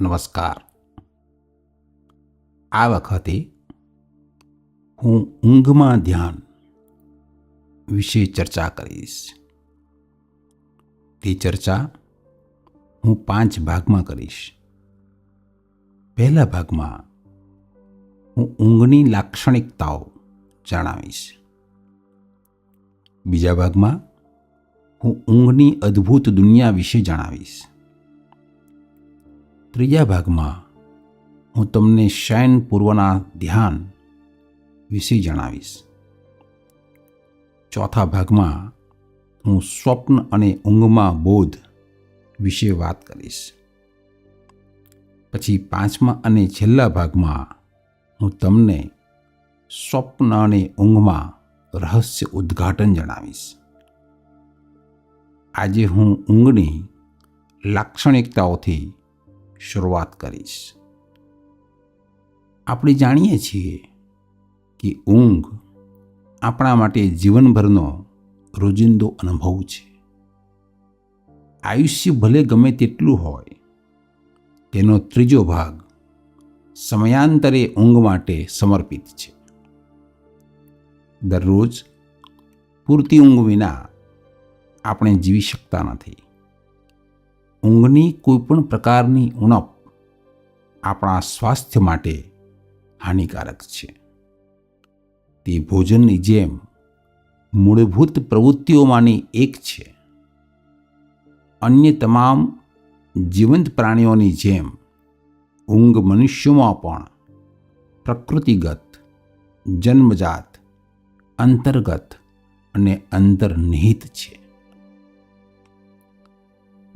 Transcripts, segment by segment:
નમસ્કાર. આ વખતે હું ઊંઘમાં ધ્યાન વિશે ચર્ચા કરીશ. તે ચર્ચા હું પાંચ ભાગમાં કરીશ. પહેલા ભાગમાં હું ઊંઘની લાક્ષણિકતાઓ જણાવીશ. બીજા ભાગમાં હું ઊંઘની અદ્ભુત દુનિયા વિશે જણાવીશ. ત્રીજા ભાગમાં હું તમને શયન પૂર્વના ધ્યાન વિશે જણાવીશ. ચોથા ભાગમાં હું સ્વપ્ન અને ઊંઘમાં બોધ વિશે વાત કરીશ. પછી પાંચમા અને છેલ્લા ભાગમાં હું તમને સ્વપ્ન અને ઊંઘમાં રહસ્ય ઉદ્ઘાટન જણાવીશ. આજે હું ઊંઘની લાક્ષણિકતાઓથી શરૂઆત કરીશ. આપણે જાણીએ છીએ કે ઊંઘ આપણા માટે જીવનભરનો રોજિંદો અનુભવ છે. આયુષ્ય ભલે ગમે તેટલું હોય, તેનો ત્રીજો ભાગ સમયાંતરે ઊંઘ માટે સમર્પિત છે. દરરોજ પૂરતી ઊંઘ વિના આપણે જીવી શકતા નથી. ઊંઘની કોઈપણ પ્રકારની ઉણપ આપણા સ્વાસ્થ્ય માટે હાનિકારક છે. તે ભોજનની જેમ મૂળભૂત પ્રવૃત્તિઓમાંની એક છે. અન્ય તમામ જીવંત પ્રાણીઓની જેમ ઊંઘ મનુષ્યોમાં પણ પ્રકૃતિગત, જન્મજાત, અંતર્ગત અને અંતર્નિહિત છે.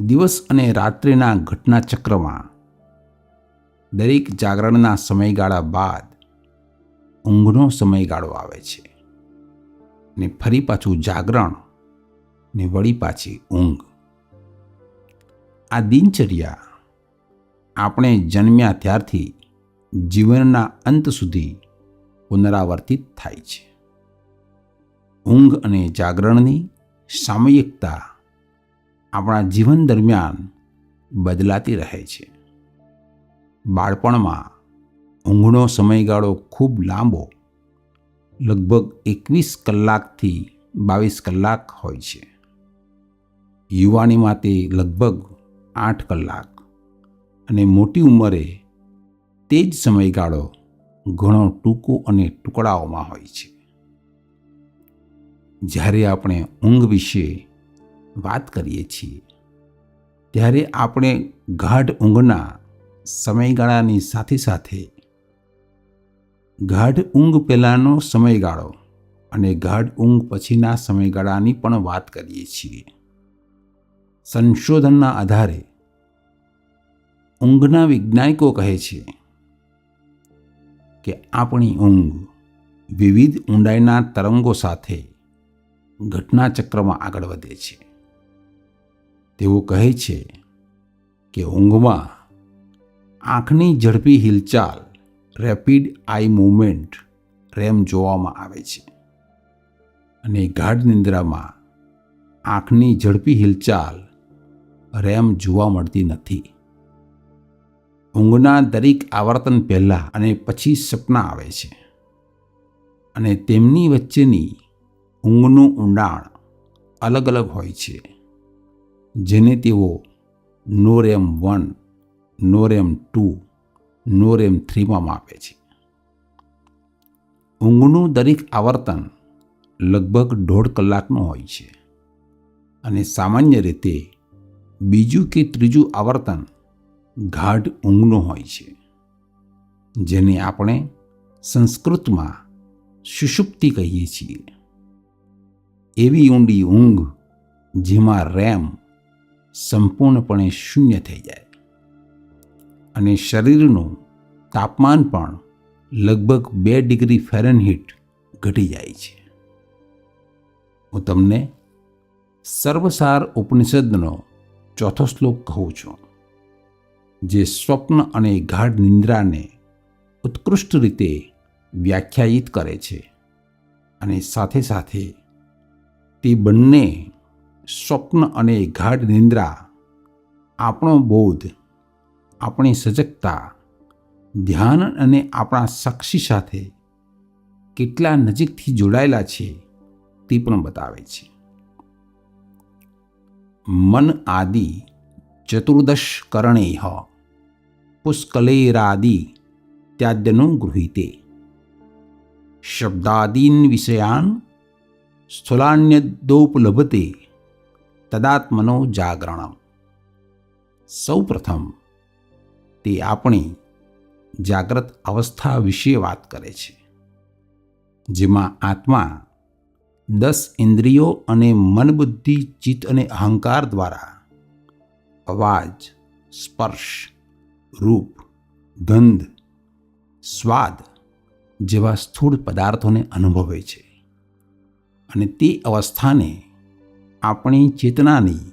દિવસ અને રાત્રિના ઘટનાચક્રમાં દરેક જાગરણના સમયગાળા બાદ ઊંઘનો સમયગાળો આવે છે ને ફરી પાછું જાગરણ ને વળી પાછી ઊંઘ. આ દિનચર્યા આપણે જન્મ્યા ત્યારથી જીવનના અંત સુધી પુનરાવર્તિત થાય છે. ઊંઘ અને જાગરણની સામયિકતા આપણા જીવન દરમિયાન બદલાતી રહે છે. બાળપણમાં ઊંઘનો સમયગાળો ખૂબ લાંબો, લગભગ એકવીસ કલાકથી બાવીસ કલાક હોય છે. યુવાનીમાં તે લગભગ આઠ કલાક અને મોટી ઉંમરે તે જ સમયગાળો ઘણો ટૂંકો અને ટુકડાઓમાં હોય છે. જ્યારે આપણે ઊંઘ વિશે વાત કરીએ છીએ, ત્યારે આપણે ગાઢ ઊંઘના સમયગાળાની સાથે સાથે ગાઢ ઊંઘ પહેલાંનો સમયગાળો અને ગાઢ ઊંઘ પછીના સમયગાળાની પણ વાત કરીએ છીએ. સંશોધનના આધારે ઊંઘના વૈજ્ઞાનિકો કહે છે કે આપણી ઊંઘ વિવિધ ઊંડાઈના તરંગો સાથે ઘટનાચક્રમાં આગળ વધે છે. તેઓ કહે છે કે ઊંઘમાં આંખની ઝડપી હિલચાલ રેપિડ આઈ મૂવમેન્ટ રેમ જોવામાં આવે છે અને ગાઢ નિંદ્રામાં આંખની ઝડપી હિલચાલ રેમ જોવા મળતી નથી. ઊંઘના દરેક આવર્તન પહેલાં અને પછી સપના આવે છે અને તેમની વચ્ચેની ઊંઘનું ઊંડાણ અલગ અલગ હોય છે. જેને તેઓ નોરેમ વન, નોરેમ ટુ, નોરેમ થ્રીમાં માપે છે. ઊંઘનું દરેક આવર્તન લગભગ દોઢ કલાકનું હોય છે. અને સામાન્ય રીતે બીજું કે ત્રીજું આવર્તન ગાઢ ઊંઘનું હોય છે, જેને આપણે સંસ્કૃતમાં સુષુપ્તિ કહીએ છીએ. એવી ઊંડી ઊંઘ જેમાં રેમ સંપૂર્ણપણે શૂન્ય થઈ જાય. અને શરીરનું તાપમાન પણ લગભગ બે ડિગ્રી ફેરનહીટ ઘટી જાય છે. હું તમને સર્વસાર ઉપનિષદનો ચોથો શ્લોક કહું છું, જે સ્વપ્ન અને ગાઢ નિંદ્રાને ઉત્કૃષ્ટ રીતે વ્યાખ્યાયિત કરે છે અને સાથે સાથે તે બંને સ્વપ્ન અને ગાઢ નિંદ્રા, આપણો બોધ, આપણી સજગતા, ધ્યાન અને આપણા સાક્ષી સાથે કેટલા નજીકથી જોડાયેલા છે તે પણ બતાવે છે. મન આદિ ચતુર્દશ કરણે હ પુષ્કલેરાદિ ત્યાદ્યનું ગૃહિતે. શબ્દાદીન વિષયાન સ્થુલાન્યદોપલભતે તદાત્મનો જાગરણ સૌ પ્રથમ તે આપણી જાગ્રત અવસ્થા વિશે વાત કરે છે, જેમાં આત્મા દસ ઇન્દ્રિયો અને મન બુદ્ધિ ચિત્ત અને અહંકાર દ્વારા અવાજ, સ્પર્શ, રૂપ, ગંધ, સ્વાદ જેવા સ્થૂળ પદાર્થોને અનુભવે છે. અને તે અવસ્થાને આપણી ચેતનાની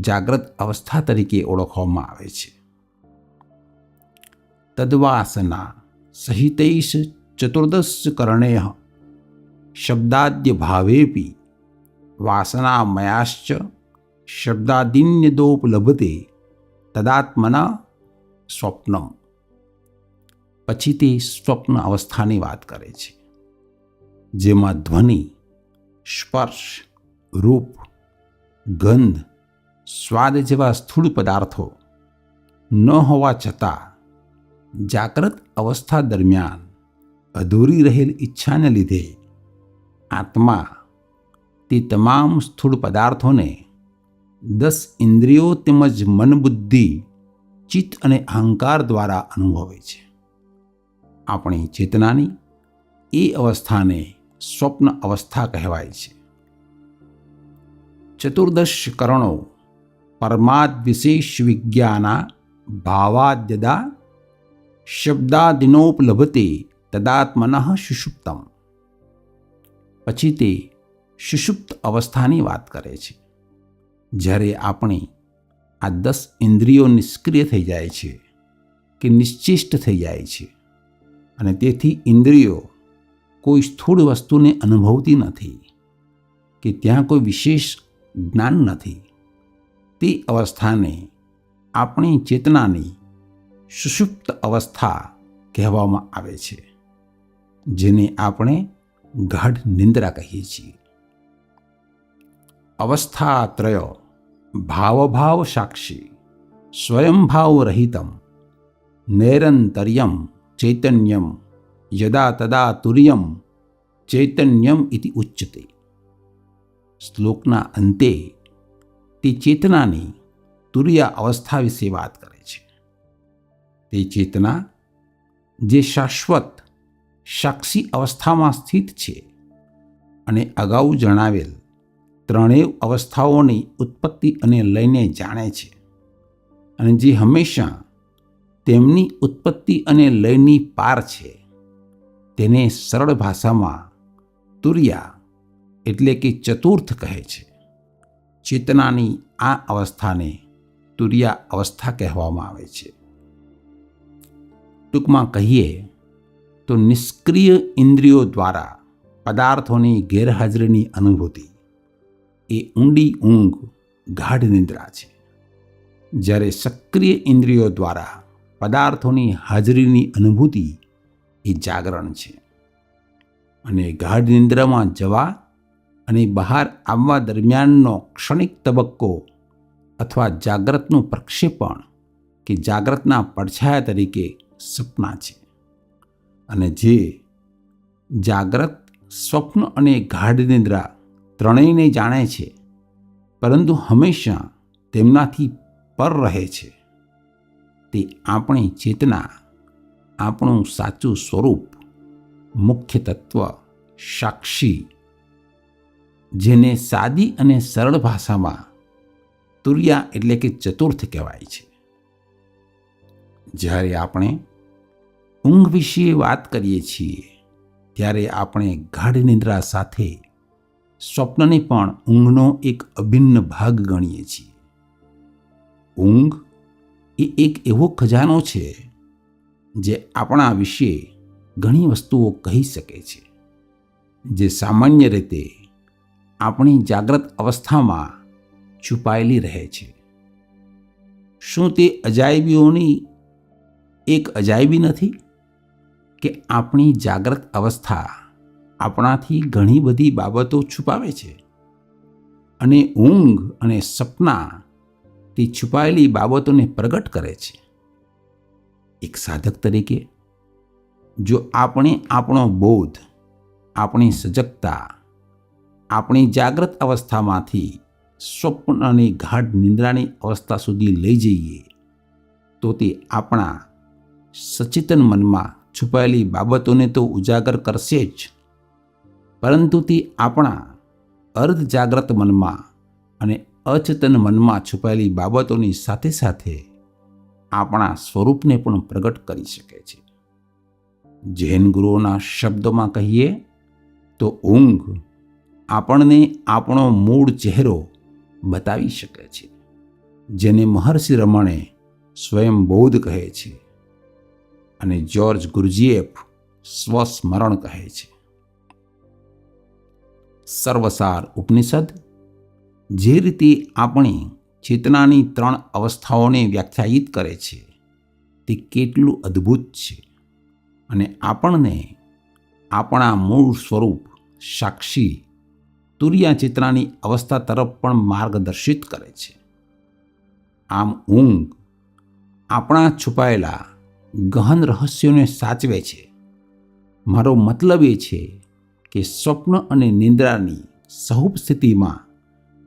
જાગ્રત અવસ્થા તરીકે ઓળખવામાં આવે છે. તદ્વાસના સહિતૈશ ચતુર્દશ કરણેહ શબ્દાદ્ય ભાવેપી વાસનામયાશ્ચ શબ્દાદિન્યદોપલભતે તદાત્મના સ્વપ્ન પછી તે સ્વપ્ન અવસ્થાની વાત કરે છે, જેમાં ધ્વનિ, સ્પર્શ રૂપ, ગંધ, સ્વાદ જેવા સ્થૂળ પદાર્થો ન હોવા છતાં જાગ્રત અવસ્થા દરમિયાન અધૂરી રહેલ ઈચ્છાને લીધે આત્મા તે તમામ સ્થૂળ પદાર્થોને દસ ઇન્દ્રિયો તેમજ મન બુદ્ધિ ચિત્ત અને અહંકાર દ્વારા અનુભવે છે. આપણી ચેતનાની એ અવસ્થાને સ્વપ્ન અવસ્થા કહેવાય છે. ચતુર્દશ કરણો પરમાદ વિશેષ વિજ્ઞાના ભાવાદ્યદા શબ્દાદિનોપલભતે તદાત્મન સુષુપ્તમ પછી તે સુષુપ્ત અવસ્થાની વાત કરે છે જ્યારે આપણે આ દસ ઇન્દ્રિયો નિષ્ક્રિય થઈ જાય છે કે નિશ્ચિષ્ટ થઈ જાય છે અને તેથી ઇન્દ્રિયો કોઈ સ્થૂળ વસ્તુને અનુભવતી નથી કે ત્યાં કોઈ વિશેષ જ્ઞાન નથી. તે અવસ્થાને આપણી ચેતનાની સુષુપ્ત અવસ્થા કહેવામાં આવે છે, જેને આપણે ગાઢ નિંદ્રા કહીએ છીએ. અવસ્થાત્રય ભાવભાવ સાક્ષી, સ્વયંભાવ રહિતમ, નૈરંતર્યમ ચૈતન્યમ, યદા તદા તુર્યમ ચૈતન્યમ ઇતિ ઉચ્યતે. શ્લોકના અંતે તે ચેતનાની તુર્યા અવસ્થા વિશે વાત કરે છે. તે ચેતના જે શાશ્વત સાક્ષી અવસ્થામાં સ્થિત છે અને અગાઉ જણાવેલ ત્રણેય અવસ્થાઓની ઉત્પત્તિ અને લઈને જાણે છે અને જે હંમેશા તેમની ઉત્પત્તિ અને લયની પાર છે તેને સરળ ભાષામાં તુર્યા એટલે કે ચતુર્થ કહે છે. ચેતનાની આ અવસ્થાને તુર્યા અવસ્થા કહેવામાં આવે છે. ટૂંકમાં કહીએ તો નિષ્ક્રિય ઇન્દ્રિયો દ્વારા પદાર્થોની ગેરહાજરીની અનુભૂતિ. એ ઊંડી ઊંઘ, ગાઢ નિદ્રા છે. જ્યારે સક્રિય ઇન્દ્રિયો દ્વારા પદાર્થોની હાજરીની અનુભૂતિ એ જાગરણ છે. અને ગાઢ નિંદ્રામાં જવા અને બહાર આવવા દરમિયાનનો ક્ષણિક તબક્કો અથવા જાગ્રતનું પ્રક્ષેપણ કે જાગ્રતના પડછાયા તરીકે સપના છે. અને જે જાગ્રત સ્વપ્ન અને ગાઢ નિદ્રા ત્રણેયને જાણે છે, પરંતુ હંમેશા તેમનાથી પર રહે છે. તે આપણી ચેતના, આપણું સાચું સ્વરૂપ, મુખ્ય તત્વ, સાક્ષી જેને સાદી અને સરળ ભાષામાં તુર્યા એટલે કે ચતુર્થ કહેવાય છે. જ્યારે આપણે ઊંઘ વિશે વાત કરીએ છીએ, ત્યારે આપણે ગાઢ નિદ્રા સાથે સ્વપ્નને પણ ઊંઘનો એક અભિન્ન ભાગ ગણીએ છીએ. ઊંઘ એ એક એવો ખજાનો છે જે આપણા વિશે ઘણી વસ્તુઓ કહી શકે છે, જે સામાન્ય રીતે આપણી જાગ્રત અવસ્થામાં છુપાયેલી રહે છે. શું તે અજાયબીઓની એક અજાયબી નથી કે આપણી જાગ્રત અવસ્થા આપણાથી ઘણી બધી બાબતો છુપાવે છે? અને ઊંઘ અને સપના તે છુપાયેલી બાબતોને પ્રગટ કરે છે. એક સાધક તરીકે, જો આપણે આપણો બોધ, આપણી સજગતા આપણી જાગ્રત અવસ્થામાંથી સ્વપ્નની ગાઢ નિંદ્રાની અવસ્થા સુધી લઈ જઈએ, તો તે આપણા સચેતન મનમાં છુપાયેલી બાબતોને તો ઉજાગર કરશે જ. પરંતુ તે આપણા અર્ધ જાગ્રત મનમાં અને અચેતન મનમાં છુપાયેલી બાબતોની સાથે સાથે આપણા સ્વરૂપને પણ પ્રગટ કરી શકે છે. જૈન ગુરુઓના શબ્દોમાં કહીએ તો ઊંઘ આપણને આપણો મૂળ ચહેરો બતાવી શકે છે. જેને મહર્ષિ રમણે સ્વયં બૌદ્ધ કહે છે અને જ્યોર્જ ગુરજીએફ સ્વસ્મરણ કહે છે. સર્વસાર ઉપનિષદ, જે રીતે આપણી ચેતનાની ત્રણ અવસ્થાઓને વ્યાખ્યાયિત કરે છે, તે કેટલું અદ્ભુત છે અને આપણને આપણા મૂળ સ્વરૂપ સાક્ષી તુરિયા ચિત્રાની અવસ્થા તરફ પણ માર્ગદર્શિત કરે છે. આમ ઊંઘ આપણા છુપાયેલા ગહન રહસ્યોને સાચવે છે. મારો મતલબ એ છે કે સ્વપ્ન અને નિંદ્રાની સહુપ સ્થિતિમાં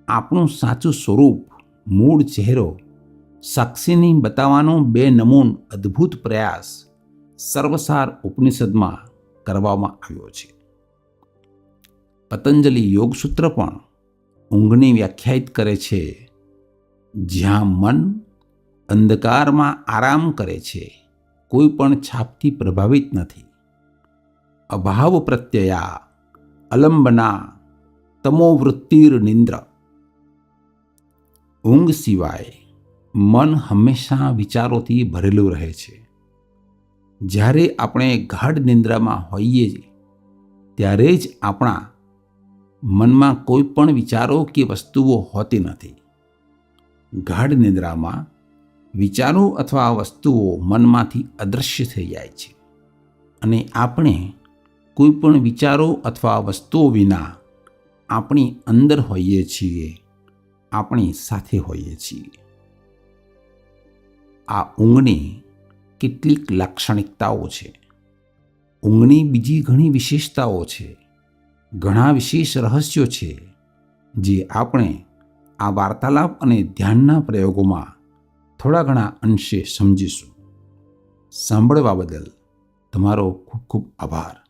આપણું સાચું સ્વરૂપ, મૂળ ચહેરો, સાક્ષીની બતાવવાનો બે નમૂન અદ્ભુત પ્રયાસ, સર્વસાર ઉપનિષદમાં કરવામાં આવ્યો છે. પતંજલિ યોગસૂત્ર પણ ઊંઘની વ્યાખ્યાયિત કરે છે. જ્યાં મન અંધકારમાં આરામ કરે છે, કોઈ પણ છાપથી પ્રભાવિત નથી. અભાવ પ્રત્યયા અલંબના તમોવૃત્તિર નિંદ્ર. ઊંઘ સિવાય મન હંમેશા વિચારોથી ભરેલું રહે છે. જ્યારે આપણે ગાઢ નિંદ્રામાં હોઈએ ત્યારે જ આપણા મનમાં કોઈ પણ વિચારો કે વસ્તુઓ હોતી નથી. ગાઢ નિંદ્રામાં વિચારો અથવા વસ્તુઓ મનમાંથી અદૃશ્ય થઈ જાય છે. અને આપણે કોઈ પણ વિચારો અથવા વસ્તુઓ વિના આપણી અંદર હોઈએ છીએ, આપણી સાથે હોઈએ છીએ. આ ઊંઘની કેટલીક લાક્ષણિકતાઓ છે. ઊંઘની બીજી ઘણી વિશેષતાઓ છે. ઘણા વિશેષ રહસ્યો છે, જે આપણે આ વાર્તાલાપ અને ધ્યાનના પ્રયોગોમાં થોડા ઘણા અંશે સમજીશું. સાંભળવા બદલ તમારો ખૂબ ખૂબ આભાર.